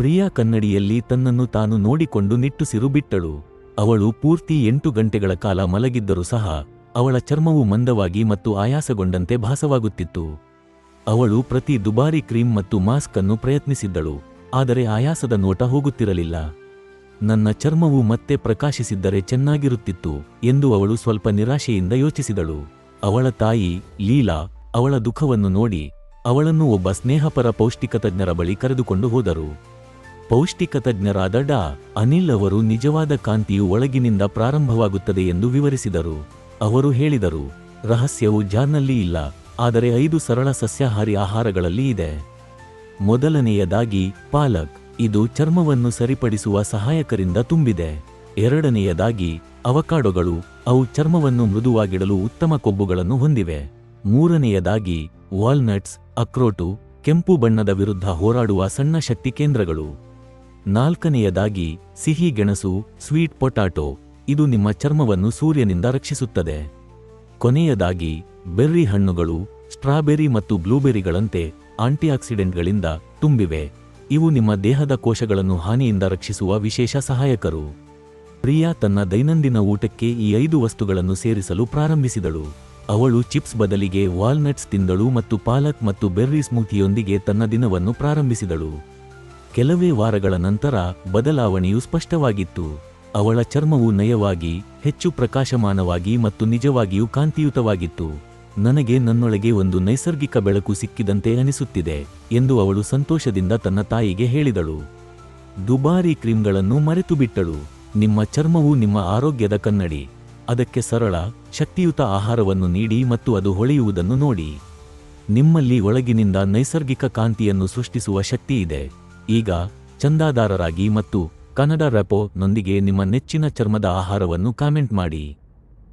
ಪ್ರಿಯಾ ಕನ್ನಡಿಯಲ್ಲಿ ತನ್ನನ್ನು ತಾನು ನೋಡಿಕೊಂಡು ನಿಟ್ಟುಸಿರು ಬಿಟ್ಟಳು. ಅವಳು ಪೂರ್ತಿ ಎಂಟು ಗಂಟೆಗಳ ಕಾಲ ಮಲಗಿದ್ದರೂ ಸಹ ಅವಳ ಚರ್ಮವು ಮಂದವಾಗಿ ಮತ್ತು ಆಯಾಸಗೊಂಡಂತೆ ಭಾಸವಾಗುತ್ತಿತ್ತು. ಅವಳು ಪ್ರತಿ ದುಬಾರಿ ಕ್ರೀಮ್ ಮತ್ತು ಮಾಸ್ಕ್ ಅನ್ನು ಪ್ರಯತ್ನಿಸಿದ್ದಳು, ಆದರೆ ಆಯಾಸದ ನೋಟ ಹೋಗುತ್ತಿರಲಿಲ್ಲ. ನನ್ನ ಚರ್ಮವು ಮತ್ತೆ ಪ್ರಕಾಶಿಸಿದ್ದರೆ ಚೆನ್ನಾಗಿರುತ್ತಿತ್ತು ಎಂದು ಅವಳು ಸ್ವಲ್ಪ ನಿರಾಶೆಯಿಂದ ಯೋಚಿಸಿದಳು. ಅವಳ ತಾಯಿ, ಲೀಲಾ, ಅವಳ ದುಃಖವನ್ನು ನೋಡಿ ಅವಳನ್ನು ಒಬ್ಬ ಸ್ನೇಹಪರ ಪೌಷ್ಟಿಕ ತಜ್ಞರ ಬಳಿ ಕರೆದುಕೊಂಡು ಹೋದರು. ಪೌಷ್ಟಿಕ ತಜ್ಞರಾದ ಡಾ. ಅನಿಲ್ ಅವರು ನಿಜವಾದ ಕಾಂತಿಯು ಒಳಗಿನಿಂದ ಪ್ರಾರಂಭವಾಗುತ್ತದೆ ಎಂದು ವಿವರಿಸಿದರು. ಅವರು ಹೇಳಿದರು, ರಹಸ್ಯವು ಜಾರ್ನಲ್ಲಿ ಇಲ್ಲ, ಆದರೆ ಐದು ಸರಳ ಸಸ್ಯಾಹಾರಿ ಆಹಾರಗಳಲ್ಲಿ ಇದೆ. ಮೊದಲನೆಯದಾಗಿ ಪಾಲಕ್, ಇದು ಚರ್ಮವನ್ನು ಸರಿಪಡಿಸುವ ಸಹಾಯಕರಿಂದ ತುಂಬಿದೆ. ಎರಡನೆಯದಾಗಿ ಅವಕಾಡೊಗಳು, ಅವು ಚರ್ಮವನ್ನು ಮೃದುವಾಗಿಡಲು ಉತ್ತಮ ಕೊಬ್ಬುಗಳನ್ನು ಹೊಂದಿವೆ. ಮೂರನೆಯದಾಗಿ ವಾಲ್ನಟ್ಸ್ ಅಕ್ರೋಟು ಕೆಂಪು ಬಣ್ಣದ ವಿರುದ್ಧ ಹೋರಾಡುವ ಸಣ್ಣ ಶಕ್ತಿ ಕೇಂದ್ರಗಳು. ನಾಲ್ಕನೆಯದಾಗಿ, ಸಿಹಿ ಗೆಣಸು, ಸ್ವೀಟ್ ಪೊಟಾಟೊ ಇದು ನಿಮ್ಮ ಚರ್ಮವನ್ನು ಸೂರ್ಯನಿಂದ ರಕ್ಷಿಸುತ್ತದೆ. ಕೊನೆಯದಾಗಿ, ಬೆರ್ರಿ ಹಣ್ಣುಗಳು, ಸ್ಟ್ರಾಬೆರಿ ಮತ್ತು ಬ್ಲೂಬೆರಿಗಳಂತೆ ಆಂಟಿಆಕ್ಸಿಡೆಂಟ್ಗಳಿಂದ ತುಂಬಿವೆ. ಇವು ನಿಮ್ಮ ದೇಹದ ಕೋಶಗಳನ್ನು ಹಾನಿಯಿಂದ ರಕ್ಷಿಸುವ ವಿಶೇಷ ಸಹಾಯಕರು. ಪ್ರಿಯಾ ತನ್ನ ದೈನಂದಿನ ಊಟಕ್ಕೆ ಈ ಐದು ವಸ್ತುಗಳನ್ನು ಸೇರಿಸಲು ಪ್ರಾರಂಭಿಸಿದಳು. ಅವಳು ಚಿಪ್ಸ್ ಬದಲಿಗೆ ವಾಲ್ನಟ್ಸ್ ತಿಂದಳು ಮತ್ತು ಪಾಲಕ್ ಮತ್ತು ಬೆರ್ರಿ ಸ್ಮೂತಿಯೊಂದಿಗೆ ತನ್ನ ದಿನವನ್ನು ಪ್ರಾರಂಭಿಸಿದಳು. ಕೆಲವೇ ವಾರಗಳ ನಂತರ ಬದಲಾವಣೆಯು ಸ್ಪಷ್ಟವಾಗಿತ್ತು. ಅವಳ ಚರ್ಮವು ನಯವಾಗಿ, ಹೆಚ್ಚು ಪ್ರಕಾಶಮಾನವಾಗಿ ಮತ್ತು ನಿಜವಾಗಿಯೂ ಕಾಂತಿಯುತವಾಗಿತ್ತು. ನನಗೆ ನನ್ನೊಳಗೆ ಒಂದು ನೈಸರ್ಗಿಕ ಬೆಳಕು ಸಿಕ್ಕಿದಂತೆ ಅನಿಸುತ್ತಿದೆ ಎಂದು ಅವಳು ಸಂತೋಷದಿಂದ ತನ್ನ ತಾಯಿಗೆ ಹೇಳಿದಳು. ದುಬಾರಿ ಕ್ರೀಮ್ಗಳನ್ನು ಮರೆತುಬಿಟ್ಟಳು. ನಿಮ್ಮ ಚರ್ಮವು ನಿಮ್ಮ ಆರೋಗ್ಯದ ಕನ್ನಡಿ. ಅದಕ್ಕೆ ಸರಳ, ಶಕ್ತಿಯುತ ಆಹಾರವನ್ನು ನೀಡಿ ಮತ್ತು ಅದು ಹೊಳೆಯುವುದನ್ನು ನೋಡಿ. ನಿಮ್ಮಲ್ಲಿ ಒಳಗಿನಿಂದ ನೈಸರ್ಗಿಕ ಕಾಂತಿಯನ್ನು ಸೃಷ್ಟಿಸುವ ಶಕ್ತಿ ಇದೆ ಈಗ ಚಂದಾದಾರರಾಗಿ ಮತ್ತು ಕನ್ನಡ ರೆಪೋ ನೊಂದಿಗೆ ನಿಮ್ಮ ನೆಚ್ಚಿನ ಚರ್ಮದ ಆಹಾರವನ್ನು ಕಾಮೆಂಟ್ ಮಾಡಿ.